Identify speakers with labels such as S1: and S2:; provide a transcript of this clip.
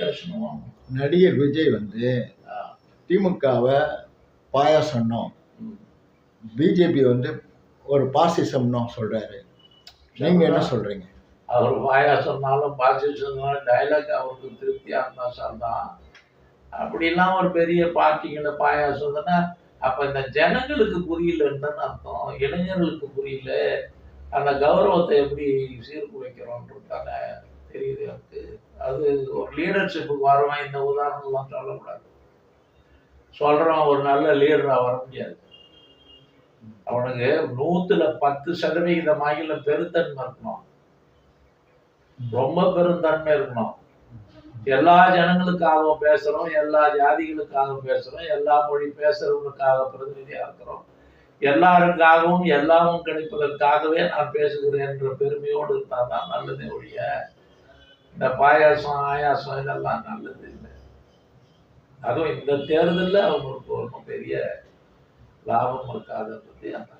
S1: பேசணும்
S2: நடிகர் விஜய் வந்து திமுகவை பாயாசம்னோம். பிஜேபி வந்து ஒரு பாசிசம்னு சொல்றாரு. நீங்க என்ன சொல்றீங்க?
S1: அவர் வாயா சொன்னாலும் பாசி சொன்னாலும் டைலாக் அவருக்கு திருப்தியாக இருந்தால் சார் தான் அப்படிலாம் ஒரு பெரிய பார்ட்டிங்களை பாயாசம் தானே? அப்போ இந்த ஜனங்களுக்கு புரியலன்னு அர்த்தம். இளைஞர்களுக்கு புரியல. அந்த கௌரவத்தை எப்படி சீர்குலைக்கிறோன்றதான தெரியுது. அதாவது ஒரு லீடர்ஷிப்புக்கு வரவன் இந்த உதாரணம்லாம் சொல்லக்கூடாது. சொல்கிறவன் ஒரு நல்ல லீடராக வர முடியாது. அவனுக்கு நூற்றுல பத்து சதவிகிதம் ஆகில பெருத்தன்மை இருக்கணும். ரொம்ப பெருந்தன்மை இருக்கணும். எல்லா ஜனங்களுக்காகவும் பேசுறோம் எல்லா ஜாதிகளுக்காகவும் பேசுறோம் எல்லா மொழி பேசுறவங்களுக்காக பிரதிநிதியா இருக்கிறோம். எல்லாருக்காகவும் எல்லாமும் கிடைப்பதற்காகவே நான் பேசுகிறேன் என்ற பெருமையோடு இருந்தால் தான் நல்லதே ஒழிய இந்த பாயாசம் ஆயாசம் இதெல்லாம் நல்லது இல்லை. அதுவும் இந்த தேர்தலில் அவங்களுக்கு ஒன்றும் பெரிய லாபம் இருக்காதுன்றது அந்த